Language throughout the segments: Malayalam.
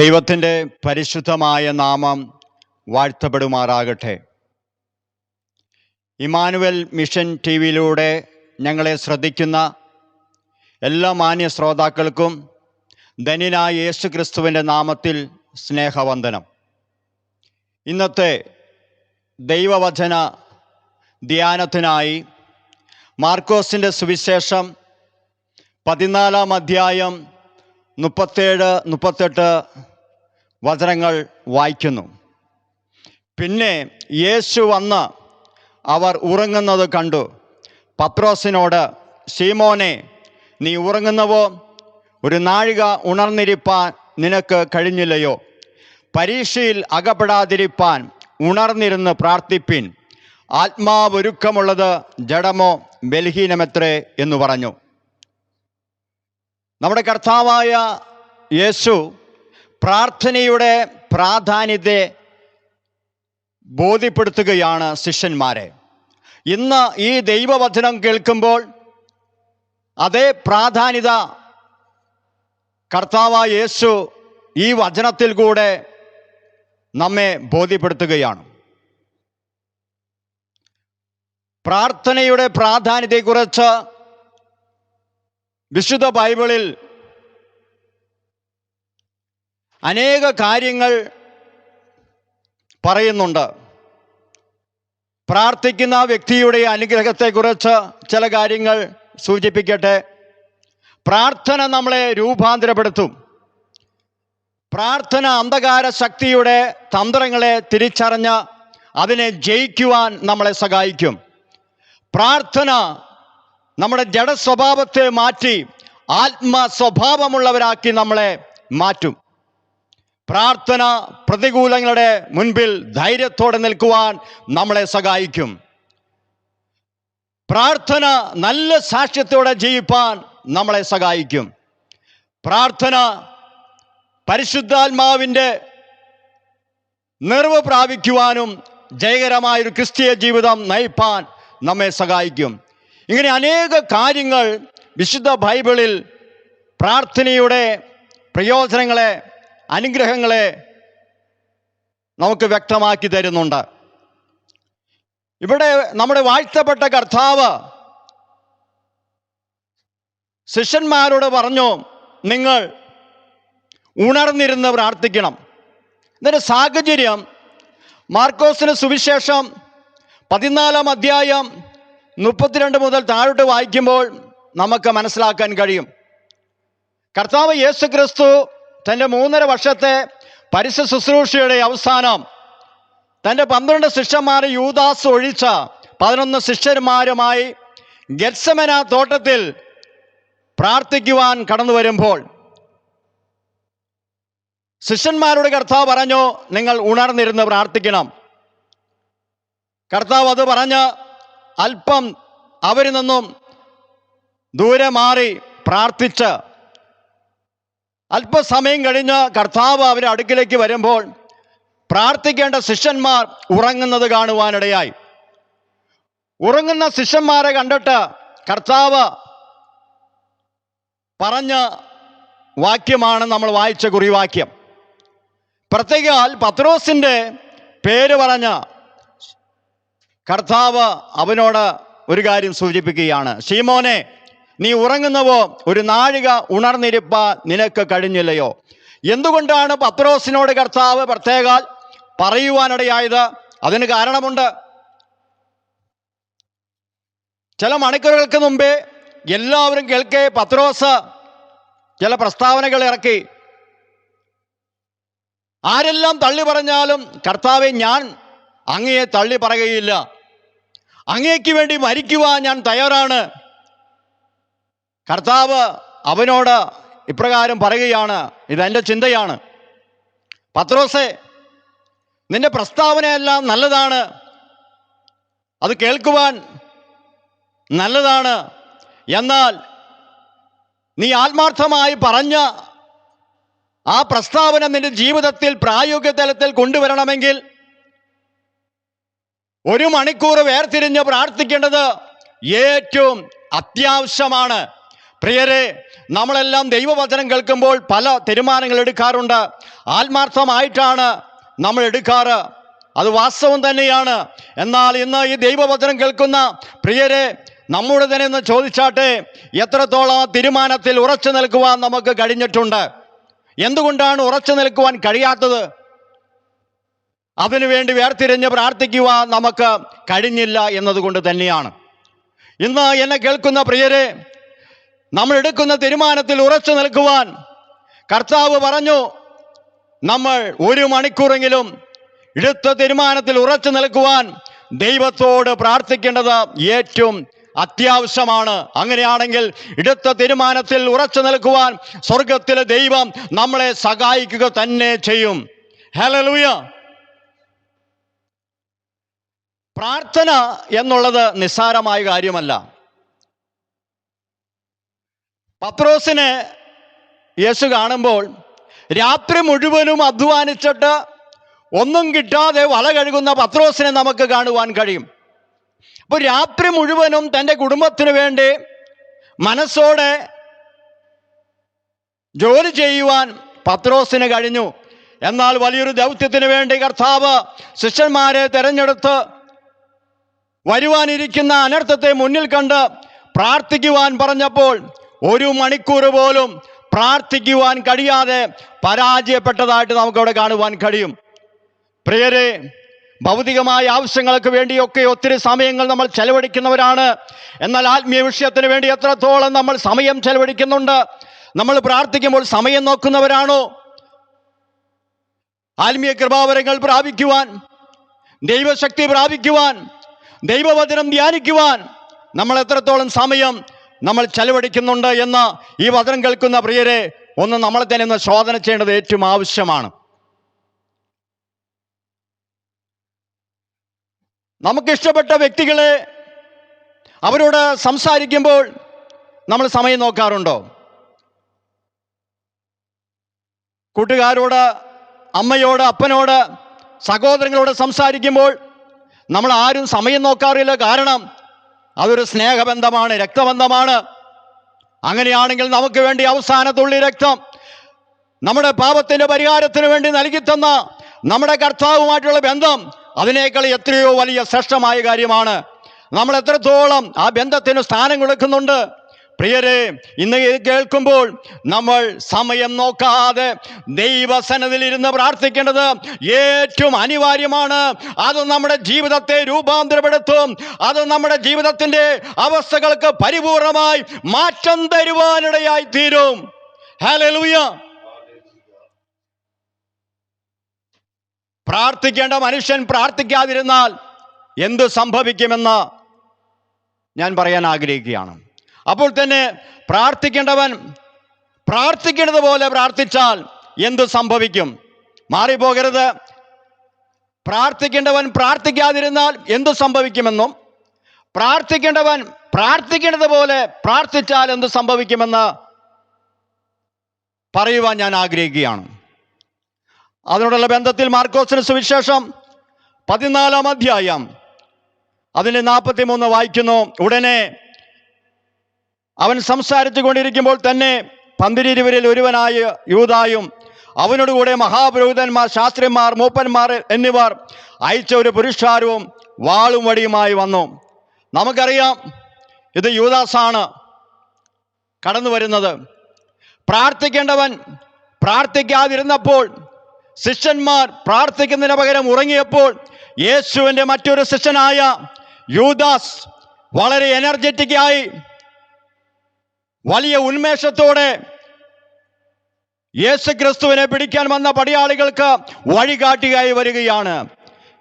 ദൈവത്തിന്റെ പരിശുദ്ധമായ നാമം വാഴ്ത്തപ്പെടുമാറാകട്ടെ. ഇമാനുവൽ മിഷൻ ടി വിയിലൂടെ ഞങ്ങളെ ശ്രദ്ധിക്കുന്ന എല്ലാ മാന്യ ശ്രോതാക്കൾക്കും ധനിനായ യേശു ക്രിസ്തുവിന്റെ നാമത്തിൽ സ്നേഹവന്ദനം. ഇന്നത്തെ ദൈവവചന ധ്യാനത്തിനായി മാർക്കോസിന്റെ സുവിശേഷം പതിനാലാം അധ്യായം മുപ്പത്തേഴ് മുപ്പത്തെട്ട് വചനങ്ങൾ വായിക്കുന്നു. പിന്നെ യേശു വന്ന് അവർ ഉറങ്ങുന്നത് കണ്ടു. പത്രോസിനോട് സീമോനെ നീ ഉറങ്ങുന്നവോ? ഒരു നാഴിക ഉണർന്നിരിപ്പാൻ നിനക്ക് കഴിഞ്ഞില്ലയോ? പരീക്ഷയിൽ അകപ്പെടാതിരിപ്പാൻ ഉണർന്നിരുന്ന് പ്രാർത്ഥിപ്പിൻ. ആത്മാവൊരുക്കമുള്ളത് ജഡമോ ബലഹീനമെത്രേ എന്ന് പറഞ്ഞു. നമ്മുടെ കർത്താവായ യേശു പ്രാർത്ഥനയുടെ പ്രാധാന്യത്തെ ബോധ്യപ്പെടുത്തുകയാണ് ശിഷ്യന്മാരെ. ഇന്ന് ഈ ദൈവവചനം കേൾക്കുമ്പോൾ അതേ പ്രാധാന്യത കർത്താവായ യേശു ഈ വചനത്തിൽ കൂടെ നമ്മെ ബോധ്യപ്പെടുത്തുകയാണ്. പ്രാർത്ഥനയുടെ പ്രാധാന്യത്തെക്കുറിച്ച് വിശുദ്ധ ബൈബിളിൽ അനേക കാര്യങ്ങൾ പറയുന്നുണ്ട്. പ്രാർത്ഥിക്കുന്ന വ്യക്തിയുടെ അനുഗ്രഹത്തെക്കുറിച്ച് ചില കാര്യങ്ങൾ സൂചിപ്പിക്കട്ടെ. പ്രാർത്ഥന നമ്മളെ രൂപാന്തരപ്പെടുത്തും. പ്രാർത്ഥന അന്ധകാര ശക്തിയുടെ തന്ത്രങ്ങളെ തിരിച്ചറിഞ്ഞ് അതിനെ ജയിക്കുവാൻ നമ്മളെ സഹായിക്കും. പ്രാർത്ഥന നമ്മുടെ ജഡസ്വഭാവത്തെ മാറ്റി ആത്മ സ്വഭാവമുള്ളവരാക്കി നമ്മളെ മാറ്റും. പ്രാർത്ഥന പ്രതികൂലങ്ങളുടെ മുൻപിൽ ധൈര്യത്തോടെ നിൽക്കുവാൻ നമ്മളെ സഹായിക്കും. പ്രാർത്ഥന നല്ല സാക്ഷ്യത്തോടെ ജീവിപ്പാൻ നമ്മളെ സഹായിക്കും. പ്രാർത്ഥന പരിശുദ്ധാത്മാവിന്റെ നിറവ് പ്രാപിക്കുവാനും ജയകരമായൊരു ക്രിസ്തീയ ജീവിതം നയിപ്പാൻ നമ്മെ സഹായിക്കും. ഇങ്ങനെ അനേക കാര്യങ്ങൾ വിശുദ്ധ ബൈബിളിൽ പ്രാർത്ഥനയുടെ പ്രയോജനങ്ങളെ അനുഗ്രഹങ്ങളെ നമുക്ക് വ്യക്തമാക്കി തരുന്നുണ്ട്. ഇവിടെ നമ്മുടെ വാഴ്ത്തപ്പെട്ട കർത്താവ് ശിഷ്യന്മാരോട് പറഞ്ഞു നിങ്ങൾ ഉണർന്നിരുന്ന് പ്രാർത്ഥിക്കണം. ഇതിന്റെ സാഹചര്യം മാർക്കോസിന് സുവിശേഷം പതിനാലാം അധ്യായം മുപ്പത്തിരണ്ട് മുതൽ താഴോട്ട് വായിക്കുമ്പോൾ നമുക്ക് മനസ്സിലാക്കാൻ കഴിയും. കർത്താവ് യേശു ക്രിസ്തു തന്റെ മൂന്നര വർഷത്തെ പരിസ ശുശ്രൂഷയുടെ അവസാനം തന്റെ പന്ത്രണ്ട് ശിഷ്യന്മാരെ യൂദാസ് ഒഴിച്ച പതിനൊന്ന് ശിഷ്യന്മാരുമായി ഗത്സമന തോട്ടത്തിൽ പ്രാർത്ഥിക്കുവാൻ കടന്നു വരുമ്പോൾ ശിഷ്യന്മാരുടെ കർത്താവ് പറഞ്ഞു നിങ്ങൾ ഉണർന്നിരുന്ന് പ്രാർത്ഥിക്കണം. കർത്താവ് അത് പറഞ്ഞ് അല്പം അവരിൽ നിന്നും ദൂരെ മാറി പ്രാർത്ഥിച്ച് അല്പസമയം കഴിഞ്ഞ് കർത്താവ് അവരെ അടുക്കിലേക്ക് വരുമ്പോൾ പ്രാർത്ഥിക്കേണ്ട ശിഷ്യന്മാർ ഉറങ്ങുന്നത് കാണുവാനിടയായി. ഉറങ്ങുന്ന ശിഷ്യന്മാരെ കണ്ടിട്ട് കർത്താവ് പറഞ്ഞ വാക്യമാണ് നമ്മൾ വായിച്ച കുറിവാക്യം. പ്രത്യേകാൽ പത്രോസിന്റെ പേര് പറഞ്ഞ കർത്താവ് അവനോട് ഒരു കാര്യം സൂചിപ്പിക്കുകയാണ്. ഷീമോനെ നീ ഉറങ്ങുന്നവോ? ഒരു നാഴിക ഉണർന്നിരിപ്പ നിനക്ക് കഴിഞ്ഞില്ലയോ? എന്തുകൊണ്ടാണ് പത്രോസിനോട് കർത്താവ് പ്രത്യേകാൽ പറയുവാനിടയായത്? അതിന് കാരണമുണ്ട്. ചില മണിക്കൂറുകൾക്ക് മുമ്പേ എല്ലാവരും കേൾക്കേ പത്രോസ് ചില പ്രസ്താവനകൾ ഇറക്കി. ആരെല്ലാം തള്ളി പറഞ്ഞാലും കർത്താവെ ഞാൻ അങ്ങയെ തള്ളി പറയുകയില്ല. അങ്ങയ്ക്ക് വേണ്ടി മരിക്കുവാൻ ഞാൻ തയ്യാറാണ്. കർത്താവ് അവനോട് ഇപ്രകാരം പറയുകയാണ് ഇതെന്റെ ചിന്തയാണ്. പത്രോസെ നിന്റെ പ്രസ്താവനയെല്ലാം നല്ലതാണ്. അത് കേൾക്കുവാൻ നല്ലതാണ്. എന്നാൽ നീ ആത്മാർത്ഥമായി പറഞ്ഞ ആ പ്രസ്താവന നിന്റെ ജീവിതത്തിൽ പ്രായോഗിക തലത്തിൽ കൊണ്ടുവരണമെങ്കിൽ ഒരു മണിക്കൂർ വേർതിരിഞ്ഞ് പ്രാർത്ഥിക്കേണ്ടത് ഏറ്റവും അത്യാവശ്യമാണ്. പ്രിയരെ നമ്മളെല്ലാം ദൈവവചനം കേൾക്കുമ്പോൾ പല തീരുമാനങ്ങൾ എടുക്കാറുണ്ട്. ആത്മാർത്ഥമായിട്ടാണ് നമ്മൾ എടുക്കാറ്. അത് വാസ്തവം തന്നെയാണ്. എന്നാൽ ഇന്ന് ഈ ദൈവവചനം കേൾക്കുന്ന പ്രിയരെ നമ്മുടെ തന്നെ ഒന്ന് ചോദിച്ചാട്ടെ എത്രത്തോളം തീരുമാനത്തിൽ ഉറച്ചു നിൽക്കുവാൻ നമുക്ക് കഴിഞ്ഞിട്ടുണ്ട്? എന്തുകൊണ്ടാണ് ഉറച്ചു നിൽക്കുവാൻ കഴിയാത്തത്? അതിനുവേണ്ടി വേർതിരിഞ്ഞ് പ്രാർത്ഥിക്കുവാൻ നമുക്ക് കഴിഞ്ഞില്ല എന്നതുകൊണ്ട് തന്നെയാണ്. ഇന്ന് എന്നെ കേൾക്കുന്ന പ്രിയരെ നമ്മൾ എടുക്കുന്ന തീരുമാനത്തിൽ ഉറച്ചു നിൽക്കുവാൻ കർത്താവ് പറഞ്ഞു നമ്മൾ ഒരു മണിക്കൂറെങ്കിലും എടുത്ത തീരുമാനത്തിൽ ഉറച്ചു നിൽക്കുവാൻ ദൈവത്തോട് പ്രാർത്ഥിക്കേണ്ടത് ഏറ്റവും അത്യാവശ്യമാണ്. അങ്ങനെയാണെങ്കിൽ എടുത്ത തീരുമാനത്തിൽ ഉറച്ചു നിൽക്കുവാൻ സ്വർഗത്തിലെ ദൈവം നമ്മളെ സഹായിക്കുക തന്നെ ചെയ്യും. ഹലലൂയ പ്രാർത്ഥന എന്നുള്ളത് നിസ്സാരമായ കാര്യമല്ല. പത്രോസിനെ യേശു കാണുമ്പോൾ രാത്രി മുഴുവനും അധ്വാനിച്ചിട്ട് ഒന്നും കിട്ടാതെ വല കഴുകുന്ന പത്രോസിനെ നമുക്ക് കാണുവാൻ കഴിയും. അപ്പോൾ രാത്രി മുഴുവനും തന്റെ കുടുംബത്തിന് വേണ്ടി മനസ്സോടെ ജോലി ചെയ്യുവാൻ പത്രോസിന് കഴിഞ്ഞു. എന്നാൽ വലിയൊരു ദൗത്യത്തിന് വേണ്ടി കർത്താവ് ശിഷ്യന്മാരെ തിരഞ്ഞെടുത്ത് വരുവാനിരിക്കുന്ന അനർത്ഥത്തെ മുന്നിൽ കണ്ട് പ്രാർത്ഥിക്കുവാൻ പറഞ്ഞപ്പോൾ ഒരു മണിക്കൂർ പോലും പ്രാർത്ഥിക്കുവാൻ കഴിയാതെ പരാജയപ്പെട്ടതായിട്ട് നമുക്കവിടെ കാണുവാൻ കഴിയും. പ്രിയരെ ഭൗതികമായ ആവശ്യങ്ങൾക്ക് വേണ്ടിയൊക്കെ ഒത്തിരി സമയങ്ങൾ നമ്മൾ ചെലവഴിക്കുന്നവരാണ്. എന്നാൽ ആത്മീയ വിഷയത്തിന് വേണ്ടി എത്രത്തോളം നമ്മൾ സമയം ചെലവഴിക്കുന്നുണ്ട്? നമ്മൾ പ്രാർത്ഥിക്കുമ്പോൾ സമയം നോക്കുന്നവരാണോ? ആത്മീയ കൃപാവരങ്ങൾ പ്രാപിക്കുവാൻ ദൈവശക്തി പ്രാപിക്കുവാൻ ദൈവവചനം ധ്യാനിക്കുവാൻ നമ്മൾ എത്രത്തോളം സമയം നമ്മൾ ചെലവഴിക്കുന്നുണ്ട് എന്ന് ഈ വചനം കേൾക്കുന്ന പ്രിയരെ ഒന്ന് നമ്മളെ തന്നെ ഒന്ന് ശോധന ചെയ്യേണ്ടത് ഏറ്റവും ആവശ്യമാണ്. നമുക്കിഷ്ടപ്പെട്ട വ്യക്തികളെ അവരോട് സംസാരിക്കുമ്പോൾ നമ്മൾ സമയം നോക്കാറുണ്ടോ? കൂട്ടുകാരോട് അമ്മയോട് അപ്പനോട് സഹോദരങ്ങളോട് സംസാരിക്കുമ്പോൾ നമ്മൾ ആരും സമയം നോക്കാറില്ല. കാരണം അതൊരു സ്നേഹബന്ധമാണ് രക്തബന്ധമാണ്. അങ്ങനെയാണെങ്കിൽ നമുക്ക് വേണ്ടി അവസാനത്തുള്ളി രക്തം നമ്മുടെ പാപത്തിന്റെ പരിഹാരത്തിന് വേണ്ടി നൽകിത്തന്ന തന്ന നമ്മുടെ കർത്താവുമായിട്ടുള്ള ബന്ധം അതിനേക്കാൾ എത്രയോ വലിയ ശ്രേഷ്ഠമായ കാര്യമാണ്. നമ്മൾ എത്രത്തോളം ആ ബന്ധത്തിന് സ്ഥാനം കൊടുക്കുന്നുണ്ട് പ്രിയരെ ഇന്ന് കേൾക്കുമ്പോൾ നമ്മൾ സമയം നോക്കാതെ ദൈവസനത്തിൽ ഇരുന്ന് പ്രാർത്ഥിക്കേണ്ടത് ഏറ്റവും അനിവാര്യമാണ്. അത് നമ്മുടെ ജീവിതത്തെ രൂപാന്തരപ്പെടുത്തും. അത് നമ്മുടെ ജീവിതത്തിന്റെ അവസ്ഥകൾക്ക് പരിപൂർണമായി മാറ്റം തരുവാനിടയായി തീരും. ഹല്ലേലൂയ. പ്രാർത്ഥിക്കേണ്ട മനുഷ്യൻ പ്രാർത്ഥിക്കാതിരുന്നാൽ എന്ത് സംഭവിക്കുമെന്ന് ഞാൻ പറയാൻ ആഗ്രഹിക്കുകയാണ്. അപ്പോൾ തന്നെ പ്രാർത്ഥിക്കേണ്ടവൻ പ്രാർത്ഥിക്കേണ്ടത് പോലെ പ്രാർത്ഥിച്ചാൽ എന്ത് സംഭവിക്കും? മാറിപ്പോകരുത്. പ്രാർത്ഥിക്കേണ്ടവൻ പ്രാർത്ഥിക്കാതിരുന്നാൽ എന്ത് സംഭവിക്കുമെന്നും പ്രാർത്ഥിക്കേണ്ടവൻ പ്രാർത്ഥിക്കേണ്ടത് പോലെ പ്രാർത്ഥിച്ചാൽ എന്ത് സംഭവിക്കുമെന്ന് പറയുവാൻ ഞാൻ ആഗ്രഹിക്കുകയാണ്. അതിനോടുള്ള ബന്ധത്തിൽ മാർക്കോസിന് സുവിശേഷം പതിനാലാം അധ്യായം അതിന്റെ നാൽപ്പത്തി മൂന്ന് വായിക്കുന്നു. ഉടനെ അവൻ സംസാരിച്ചു കൊണ്ടിരിക്കുമ്പോൾ തന്നെ പന്തിരിരുവരിൽ ഒരുവനായ യൂതായും അവനോടുകൂടെ മഹാപുരോഹിതന്മാർ ശാസ്ത്രിമാർ മൂപ്പന്മാർ എന്നിവർ അയച്ച ഒരു പുരുഷാരവും വാളും വടിയുമായി വന്നു. നമുക്കറിയാം ഇത് യൂദാസാണ് കടന്നു വരുന്നത്. പ്രാർത്ഥിക്കേണ്ടവൻ പ്രാർത്ഥിക്കാതിരുന്നപ്പോൾ ശിഷ്യന്മാർ പ്രാർത്ഥിക്കുന്നതിന് പകരം ഉറങ്ങിയപ്പോൾ യേശുവിന്റെ മറ്റൊരു ശിഷ്യനായ യൂദാസ് വളരെ എനർജറ്റിക്കായി വലിയ ഉന്മേഷത്തോടെ യേശു ക്രിസ്തുവിനെ പിടിക്കാൻ വന്ന പടയാളികൾക്ക് വഴികാട്ടിയായി വരികയാണ്.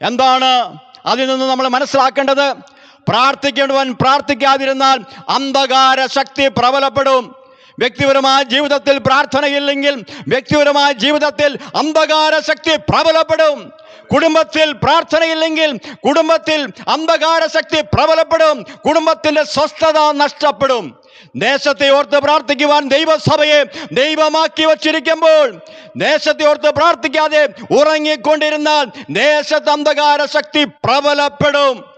എന്താണ് അതിൽ നിന്ന് നമ്മൾ മനസ്സിലാക്കേണ്ടത്? പ്രാർത്ഥിക്കേണ്ടവൻ പ്രാർത്ഥിക്കാതിരുന്നാൽ അന്ധകാര ശക്തി പ്രബലപ്പെടും. വ്യക്തിപരമായ ജീവിതത്തിൽ പ്രാർത്ഥനയില്ലെങ്കിൽ വ്യക്തിപരമായ ജീവിതത്തിൽ അന്ധകാര ശക്തി പ്രബലപ്പെടും. കുടുംബത്തിൽ പ്രാർത്ഥനയില്ലെങ്കിൽ കുടുംബത്തിൽ അന്ധകാര ശക്തി പ്രബലപ്പെടും. കുടുംബത്തിന്റെ സ്വസ്ഥത നഷ്ടപ്പെടും. ദേശത്തെ ഓർത്ത് പ്രാർത്ഥിക്കുവാൻ ദൈവസഭയെ ദൈവമാക്കി വച്ചിരിക്കുമ്പോൾ ദേശത്തെ ഓർത്ത് പ്രാർത്ഥിക്കാതെ ഉറങ്ങിക്കൊണ്ടിരുന്നാൽ ദേശത്ത് അന്ധകാര ശക്തി പ്രബലപ്പെടും.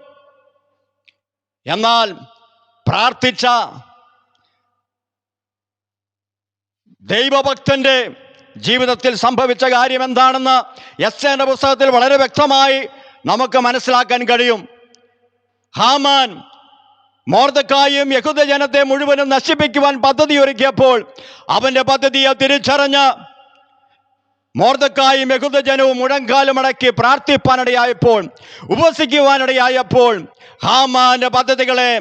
എന്നാൽ പ്രാർത്ഥിച്ച ദൈവഭക്തന്റെ ജീവിതത്തിൽ സംഭവിച്ച കാര്യം എന്താണെന്ന് എസ് എന്റെ പുസ്തകത്തിൽ വളരെ വ്യക്തമായി നമുക്ക് മനസ്സിലാക്കാൻ കഴിയും. ഹാമാൻ മോർദക്കായും യഹൂദ ജനത്തെ മുഴുവനും നശിപ്പിക്കുവാൻ പദ്ധതി ഒരുക്കിയപ്പോൾ അവന്റെ പദ്ധതിയെ തിരിച്ചറിഞ്ഞ് മോർദക്കായും യഹുദജനവും മുഴങ്കാലും അടക്കി പ്രാർത്ഥിപ്പാനിടയായപ്പോൾ ഉപസിക്കുവാനിടയായപ്പോൾ ഹാമാന്റെ പദ്ധതികളെ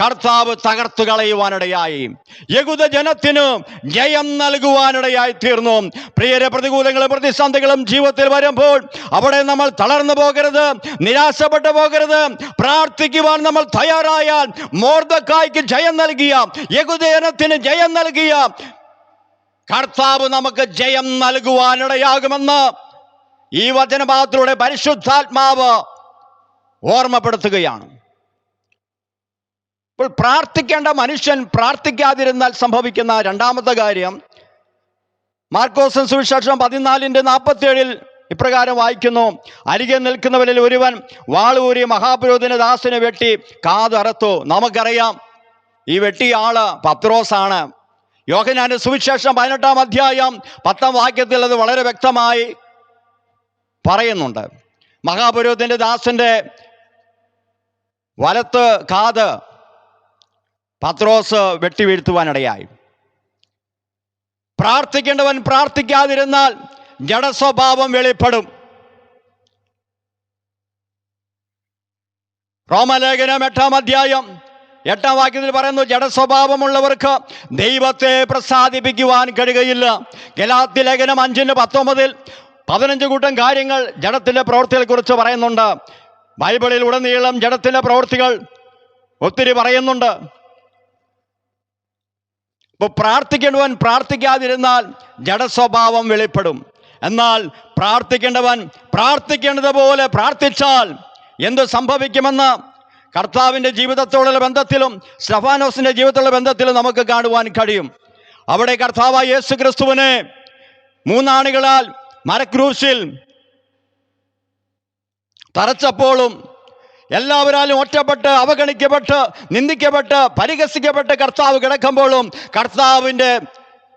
കർത്താവ് തകർത്തു കളയുവാനിടയായി. യഹൂദ ജനത്തിന് ജയം നൽകുവാനിടയായി തീർന്നു. പ്രിയരെ പ്രതികൂലങ്ങളും പ്രതിസന്ധികളും ജീവിതത്തിൽ വരുമ്പോൾ അവിടെ നമ്മൾ തളർന്നു പോകരുത് നിരാശപ്പെട്ടു പോകരുത്. പ്രാർത്ഥിക്കുവാൻ നമ്മൾ തയ്യാറായാൽ മോർദക്കായ്ക്ക് ജയം നൽകിയ യകുത ജനത്തിന് ജയം നൽകിയ കർത്താവ് നമുക്ക് ജയം നൽകുവാനിടയാകുമെന്ന് ഈ വചനഭാഗത്തിലൂടെ പരിശുദ്ധാത്മാവ് ഓർമ്മപ്പെടുത്തുകയാണ്. ഇപ്പോൾ പ്രാർത്ഥിക്കേണ്ട മനുഷ്യൻ പ്രാർത്ഥിക്കാതിരുന്നാൽ സംഭവിക്കുന്ന രണ്ടാമത്തെ കാര്യം. മാർക്കോസൻ സുവിശേഷം പതിനാലിന്റെ നാൽപ്പത്തിയേഴിൽ ഇപ്രകാരം വായിക്കുന്നു. അരികെ നിൽക്കുന്നവരിൽ ഒരുവൻ വാളൂരി മഹാപുരോഹിതന് ദാസിനെ വെട്ടി കാതറത്തു നമുക്കറിയാം ഈ വെട്ടിയ ആൾ പത്രോസാണ്. യോഹനാന്റെ സുവിശേഷം പതിനെട്ടാം അധ്യായം പത്താം വാക്യത്തിൽ അത് വളരെ വ്യക്തമായി പറയുന്നുണ്ട്. മഹാപുരോഹിതന്റെ ദാസന്റെ വലത്ത് കാത് പത്രോസ് വെട്ടി വീഴ്ത്തുവാനിടയായി പ്രാർത്ഥിക്കേണ്ടവൻ പ്രാർത്ഥിക്കാതിരുന്നാൽ ജഡസ്വഭാവം വെളിപ്പെടും. റോമലേഖനം എട്ടാം അധ്യായം എട്ടാം വാക്യത്തിൽ പറയുന്നു ജഡസ്വഭാവമുള്ളവർക്ക് ദൈവത്തെ പ്രസാദിപ്പിക്കുവാൻ കഴിയുകയില്ല. ഗലാത്തി ലേഖനം അഞ്ചിന് പത്തൊമ്പതിൽ പതിനഞ്ച് കൂട്ടം കാര്യങ്ങൾ ജഡത്തിന്റെ പ്രവൃത്തികളെക്കുറിച്ച് പറയുന്നുണ്ട്. ബൈബിളിൽ ഉടനീളം ജഡത്തിന്റെ പ്രവൃത്തികൾ ഒത്തിരി പറയുന്നുണ്ട്. ഇപ്പോൾ പ്രാർത്ഥിക്കേണ്ടവൻ പ്രാർത്ഥിക്കാതിരുന്നാൽ ജഡസ്വഭാവം വെളിപ്പെടും. എന്നാൽ പ്രാർത്ഥിക്കേണ്ടവൻ പ്രാർത്ഥിക്കേണ്ടതുപോലെ പ്രാർത്ഥിച്ചാൽ എന്ത് സംഭവിക്കുമെന്ന് കർത്താവിന്റെ ജീവിതത്തോടുള്ള ബന്ധത്തിലും സ്റ്റഫാനോസിന്റെ ജീവിതത്തിലുള്ള ബന്ധത്തിലും നമുക്ക് കാണുവാൻ കഴിയും. അവിടെ കർത്താവ് യേശു ക്രിസ്തുവിനെ മൂന്നാണികളാൽ മരക്രൂശിൽ തറച്ചപ്പോഴും എല്ലാവരാലും ഒറ്റപ്പെട്ട് അവഗണിക്കപ്പെട്ട് നിന്ദിക്കപ്പെട്ട് പരിഹസിക്കപ്പെട്ട് കർത്താവ് കിടക്കുമ്പോഴും കർത്താവിന്റെ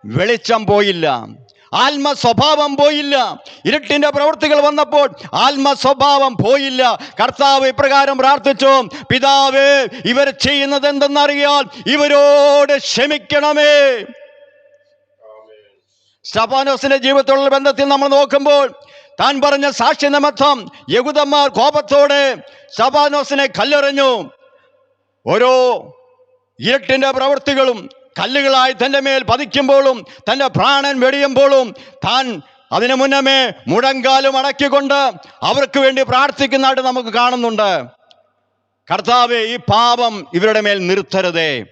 വെളിച്ചം പോയില്ല. ആത്മ സ്വഭാവം പോയില്ല. ഇരുട്ടിന്റെ പ്രവൃത്തികൾ വന്നപ്പോൾ ആത്മ സ്വഭാവം പോയില്ല. കർത്താവ് ഇപ്രകാരം പ്രാർത്ഥിച്ചു പിതാവേ ഇവർ ചെയ്യുന്നത് എന്തെന്നറിയാൽ ഇവരോട് ക്ഷമിക്കണമേ. സ്റ്റഫാനോസിന്റെ ജീവിതത്തിലുള്ള ബന്ധത്തിൽ നമ്മൾ നോക്കുമ്പോൾ താൻ പറഞ്ഞ സാക്ഷി നിമിത്തം യഹൂദന്മാർ കോപത്തോടെ സബാനോസിനെ കല്ലെറിഞ്ഞു. ഓരോ ഇരട്ടിന്റെ പ്രവൃത്തികളും കല്ലുകളായി തന്റെ മേൽ പതിക്കുമ്പോഴും തന്റെ പ്രാണൻ വെടിയുമ്പോഴും താൻ അതിനു മുന്നമേ മുഴങ്കാലും അടക്കിക്കൊണ്ട് അവർക്ക് വേണ്ടി പ്രാർത്ഥിക്കുന്നതായിട്ട് നമുക്ക് കാണുന്നുണ്ട്. കർത്താവെ ഈ പാപം ഇവരുടെ മേൽ നിർത്തരുതേ.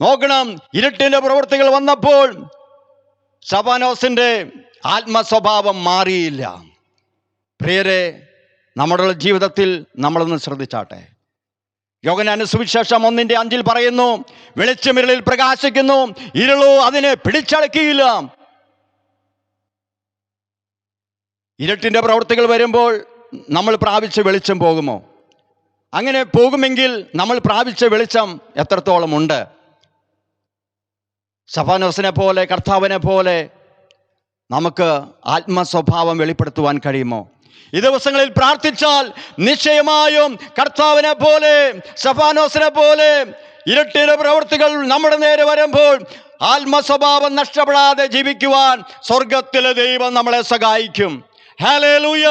നോക്കണം ഇരുട്ടിന്റെ പ്രവൃത്തികൾ വന്നപ്പോൾ സബാനോസിന്റെ ആത്മസ്വഭാവം മാറിയില്ല. പ്രിയരെ നമ്മുടെ ജീവിതത്തിൽ നമ്മളൊന്ന് ശ്രദ്ധിച്ചാട്ടെ. യോഗനാന സുവിശേഷം ഒന്നിന്റെ അഞ്ചിൽ പറയുന്നു വെളിച്ചമിരളിൽ പ്രകാശിക്കുന്നു ഇരുളോ അതിനെ പിടിച്ചടക്കിയില്ല. ഇരുട്ടിന്റെ പ്രവൃത്തികൾ വരുമ്പോൾ നമ്മൾ പ്രാപിച്ച വെളിച്ചം പോകുമോ? അങ്ങനെ പോകുമെങ്കിൽ നമ്മൾ പ്രാപിച്ച വെളിച്ചം എത്രത്തോളം ഉണ്ട്? സഫാനോസിനെ പോലെ കർത്താവിനെ പോലെ നമുക്ക് ആത്മസ്വഭാവം വെളിപ്പെടുത്തുവാൻ കഴിയുമോ? ഈ ദിവസങ്ങളിൽ പ്രാർത്ഥിച്ചാൽ നിശ്ചയമായും കർത്താവിനെ പോലെ സഫാനോസിനെ പോലെ ഇരട്ടിയുടെ പ്രവൃത്തികൾ നമ്മുടെ നേരെ വരുമ്പോൾ ആത്മസ്വഭാവം നഷ്ടപ്പെടാതെ ജീവിക്കുവാൻ സ്വർഗത്തിലെ ദൈവം നമ്മളെ സഹായിക്കും. ഹാലേലൂയ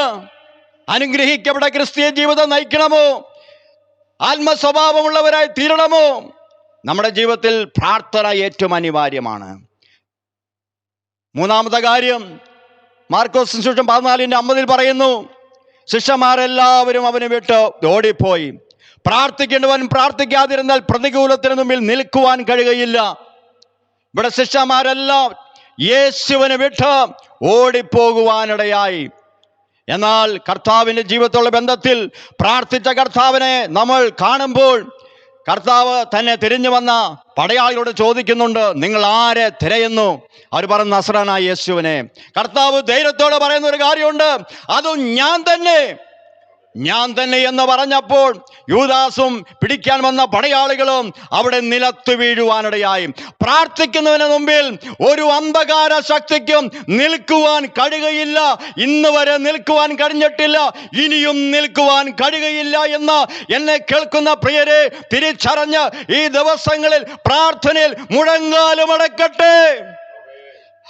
അനുഗ്രഹിക്കപ്പെട്ട ക്രിസ്തീയ ജീവിതം നയിക്കണമോ? ആത്മസ്വഭാവമുള്ളവരായി തീരണമോ? നമ്മുടെ ജീവിതത്തിൽ പ്രാർത്ഥന ഏറ്റവും അനിവാര്യമാണ്. മൂന്നാമത്തെ കാര്യം മാർക്കോസ് ശേഷം പതിനാലിന്റെ അമ്പതിൽ പറയുന്നു ശിഷ്യന്മാരെല്ലാവരും അവനെ വിട്ട് ഓടിപ്പോയി. പ്രാർത്ഥിക്കേണ്ടവൻ പ്രാർത്ഥിക്കാതിരുന്നാൽ പ്രതികൂലത്തിന് മുമ്പിൽ നിൽക്കുവാൻ കഴിയുകയില്ല. ഇവിടെ ശിഷ്യന്മാരെല്ലാം യേശുവിനെ വിട്ട് ഓടിപ്പോകുവാനിടയായി. എന്നാൽ കർത്താവിന്റെ ജീവിതത്തുള്ള ബന്ധത്തിൽ പ്രാർത്ഥിച്ച കർത്താവിനെ നമ്മൾ കാണുമ്പോൾ കർത്താവ് തന്നെ തിരിഞ്ഞു വന്ന പടയാളികളോട് ചോദിക്കുന്നുണ്ട് നിങ്ങൾ ആരെ തിരയുന്നു? അവർ പറഞ്ഞ നസ്രാനായ യേശുവിനെ. കർത്താവ് ധൈര്യത്തോടെ പറയുന്ന ഒരു കാര്യമുണ്ട് അതും ഞാൻ തന്നെ. ഞാൻ തന്നെ എന്ന് പറഞ്ഞപ്പോൾ യൂദാസും പിടിക്കാൻ വന്ന പടയാളികളും അവിടെ നിലത്ത് വീഴുവാനിടയായി. പ്രാർത്ഥിക്കുന്നതിന് മുമ്പിൽ ഒരു അന്ധകാര ശക്തിക്കും നിൽക്കുവാൻ കഴിയുകയില്ല. ഇന്ന് വരെ നിൽക്കുവാൻ കഴിഞ്ഞിട്ടില്ല. ഇനിയും നിൽക്കുവാൻ കഴിയുകയില്ല എന്ന് എന്നെ കേൾക്കുന്ന പ്രിയരെ തിരിച്ചറിഞ്ഞ് ഈ ദിവസങ്ങളിൽ പ്രാർത്ഥനയിൽ മുഴങ്ങാലുമടക്കട്ടെ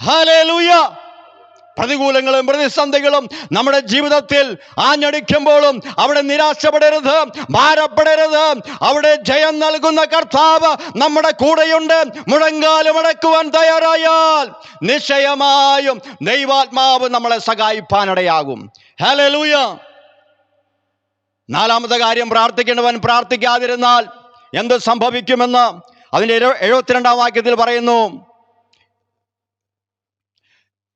ഹല്ലേലൂയ. പ്രതികൂലങ്ങളും പ്രതിസന്ധികളും നമ്മുടെ ജീവിതത്തിൽ ആഞ്ഞടിക്കുമ്പോഴും അവിടെ നിരാശപ്പെടരുത് ഭാരപ്പെടരുത്. അവിടെ ജയം നൽകുന്ന കർത്താവ് നമ്മുടെ കൂടെയുണ്ട്. മുഴങ്കാലും അടക്കുവാൻ തയ്യാറായാൽ നിശ്ചയമായും ദൈവാത്മാവ് നമ്മളെ സഹായിപ്പാനിടയാകും. ഹല്ലേലൂയ. നാലാമത്തെ കാര്യം പ്രാർത്ഥിക്കേണ്ടവൻ പ്രാർത്ഥിക്കാതിരുന്നാൽ എന്ത് സംഭവിക്കുമെന്ന് അതിന്റെ എഴു- എഴുപത്തിരണ്ടാം വാക്യത്തിൽ പറയുന്നു.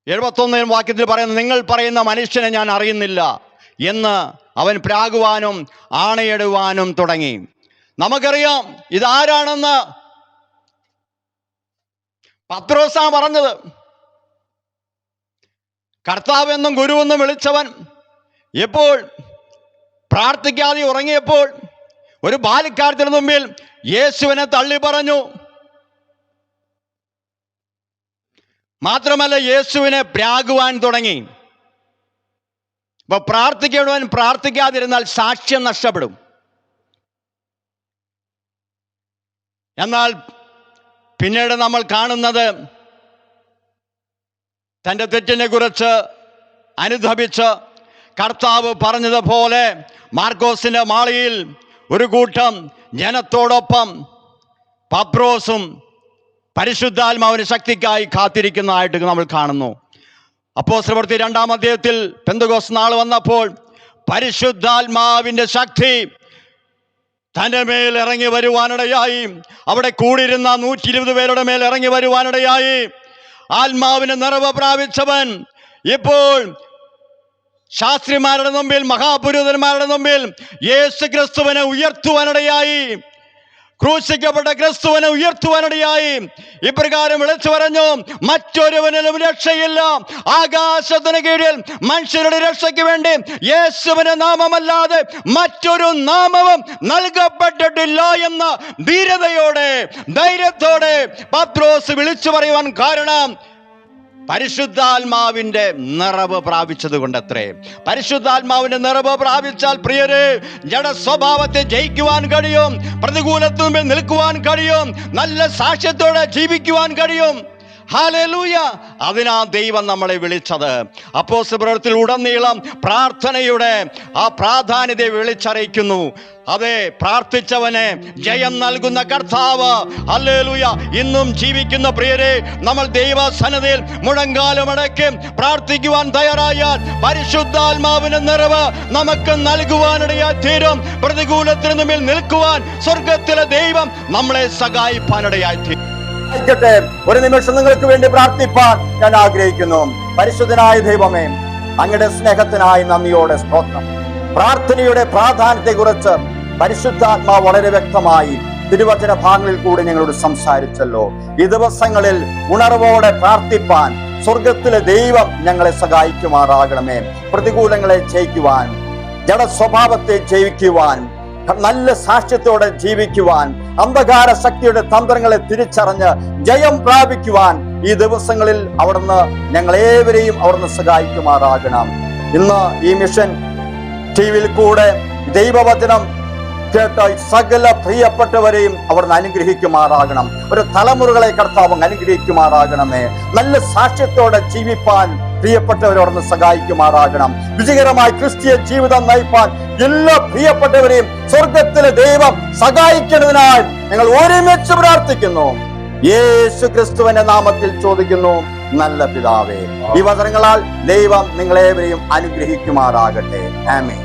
എഴുപത്തൊന്നാം വാക്യത്തിൽ പറയുന്നു നിങ്ങൾ പറയുന്ന മനുഷ്യനെ ഞാൻ അറിയുന്നില്ല എന്ന് അവൻ പ്രാകുവാനും ആണയിടുവാനും തുടങ്ങി. നമുക്കറിയാം ഇതാരാണെന്ന് പത്രോസാ പറഞ്ഞത്. കർത്താവ് എന്നും ഗുരുവെന്നും വിളിച്ചവൻ എപ്പോൾ പ്രാർത്ഥിക്കാതെ ഉറങ്ങിയപ്പോൾ ഒരു ബാലിക്കാരത്തിന് മുമ്പിൽ യേശുവിനെ തള്ളി പറഞ്ഞു മാത്രമല്ല യേശുവിനെ പ്രാകുവാൻ തുടങ്ങി. അപ്പൊ പ്രാർത്ഥിക്കുവാൻ പ്രാർത്ഥിക്കാതിരുന്നാൽ സാക്ഷ്യം നഷ്ടപ്പെടും. എന്നാൽ പിന്നീട് നമ്മൾ കാണുന്നത് തന്റെ തെറ്റിനെ കുറിച്ച് അനുധപിച്ച് കർത്താവ് പറഞ്ഞതുപോലെ മാർക്കോസിന്റെ മാളിയിൽ ഒരു കൂട്ടം ജനത്തോടൊപ്പം പത്രോസും പരിശുദ്ധാത്മാവിന് ശക്തിക്കായി കാത്തിരിക്കുന്നതായിട്ട് നമ്മൾ കാണുന്നു. അപ്പോ പ്രവൃത്തി രണ്ടാം അധ്യായത്തിൽ പെന്തകോസ് നാൾ വന്നപ്പോൾ പരിശുദ്ധാത്മാവിന്റെ ശക്തി തന്റെ മേൽ ഇറങ്ങി വരുവാനിടയായി. അവിടെ കൂടിയിരുന്ന നൂറ്റി ഇരുപത് പേരുടെ മേൽ ഇറങ്ങി വരുവാനിടയായി. ആത്മാവിന് നിറവ് പ്രാപിച്ചവൻ ഇപ്പോൾ ശാസ്ത്രിമാരുടെ മുമ്പിൽ മഹാപുരോഹിതന്മാരുടെ മുമ്പിൽ യേശു ക്രിസ്തുവിനെ ഉയർത്തുവാനിടയായി. ക്രൂശിക്കപ്പെട്ട ക്രിസ്തുവിനെ ഉയർത്തുവാനിടയായി. ഇപ്രകാരം വിളിച്ചു പറഞ്ഞു മറ്റൊരുവനിലും രക്ഷയില്ല. ആകാശത്തിന് കീഴിൽ മനുഷ്യരുടെ രക്ഷയ്ക്ക് വേണ്ടി യേശുവിന് നാമമല്ലാതെ മറ്റൊരു നാമവും നൽകപ്പെട്ടിട്ടില്ല എന്ന ധീരതയോടെ ധൈര്യത്തോടെ പത്രോസ് വിളിച്ചു പറയുവാൻ കാരണം പരിശുദ്ധാത്മാവിന്റെ നിറവ് പ്രാപിച്ചത് കൊണ്ടത്രേ പരിശുദ്ധാത്മാവിന്റെ നിറവ് പ്രാപിച്ചാൽ പ്രിയരെ സ്വഭാവത്തെ ജയിക്കുവാൻ കഴിയും പ്രതികൂലത്തിന് മുമ്പിൽ നിൽക്കുവാൻ കഴിയും നല്ല സാക്ഷ്യത്തോടെ ജീവിക്കുവാൻ കഴിയും. ഹാലൂയ അതിനാ ദൈവം നമ്മളെ വിളിച്ചത്. അപ്പോസ് പ്രവൃത്തിയിൽ ഉടനീളം പ്രാർത്ഥനയുടെ ആ പ്രാധാന്യത വിളിച്ചറിയിക്കുന്നു. അതെ പ്രാർത്ഥിച്ചവനെ ജയം നൽകുന്ന കർത്താവ്. അല്ലേലൂയ ഇന്നും ജീവിക്കുന്ന പ്രിയരെ നമ്മൾ ദൈവസന്നതയിൽ മുഴങ്കാലമടക്കി പ്രാർത്ഥിക്കുവാൻ തയ്യാറായാൽ പരിശുദ്ധാത്മാവിന്റെ നിറവ് നമുക്ക് നൽകുവാനിടയായി തീരും. പ്രതികൂലത്തിന് മുമ്പിൽ നിൽക്കുവാൻ സ്വർഗത്തിലെ ദൈവം നമ്മളെ സഹായിപ്പാനിടയായി തീരും. ആയിരിക്കട്ടെ ഒരു നിമിഷം നിങ്ങൾക്ക് വേണ്ടി പ്രാർത്ഥിപ്പാൻ ഞാൻ ആഗ്രഹിക്കുന്നു. പരിശുദ്ധനായ ദൈവമേ അങ്ങയുടെ സ്നേഹത്തിനായി നന്ദിയോടെ സ്തോത്രം. പ്രാർത്ഥനയുടെ പ്രാധാന്യത്തെ കുറിച്ച് പരിശുദ്ധാത്മാ വളരെ വ്യക്തമായി തിരുവചന ഭാഗങ്ങളിൽ കൂടി ഞങ്ങളോട് സംസാരിച്ചല്ലോ. ഈ ദിവസങ്ങളിൽ ഉണർവോടെ പ്രാർത്ഥിപ്പാൻ സ്വർഗത്തിലെ ദൈവം ഞങ്ങളെ സഹായിക്കുമാറാകണമേ. പ്രതികൂലങ്ങളെ ജയിക്കുവാൻ ജഡ സ്വഭാവത്തെ ജയിക്കുവാൻ നല്ല സാക്ഷ്യത്തോടെ ജീവിക്കുവാൻ അന്ധകാര ശക്തിയുടെ തന്ത്രങ്ങളെ തിരിച്ചറിഞ്ഞ് ജയം പ്രാപിക്കുവാൻ ഈ ദിവസങ്ങളിൽ അവിടുന്ന് ഞങ്ങൾ ഏവരെയും അവിടുന്ന് സഹായിക്കുമാറാകണം. ഇന്ന് ഈ മിഷൻ ടി വിയിൽ കൂടെ ദൈവവചനം കേട്ട സകല പ്രിയപ്പെട്ടവരെയും അവിടുന്ന് അനുഗ്രഹിക്കുമാറാകണം. ഒരു തലമുറകളെ കർത്താവ് അങ്ങ് അനുഗ്രഹിക്കുമാറാകണമേ. നല്ല സാക്ഷ്യത്തോടെ ജീവിപ്പാൻ പ്രിയപ്പെട്ടവരോടൊന്ന് സഹായിക്കുമാറാകണം. വിജയകരമായി ക്രിസ്തീയ ജീവിതം നയിപ്പാൻ എല്ലാ പ്രിയപ്പെട്ടവരെയും സ്വർഗത്തിലെ ദൈവം സഹായിക്കുന്നതിനായി ഞങ്ങൾ ഒരുമിച്ച് പ്രാർത്ഥിക്കുന്നു. യേശു ക്രിസ്തുവിന്റെ നാമത്തിൽ ചോദിക്കുന്നു നല്ല പിതാവേ ഈ വചനങ്ങളാൽ ദൈവം നിങ്ങളേവരെയും അനുഗ്രഹിക്കുമാറാകട്ടെ. ആമേ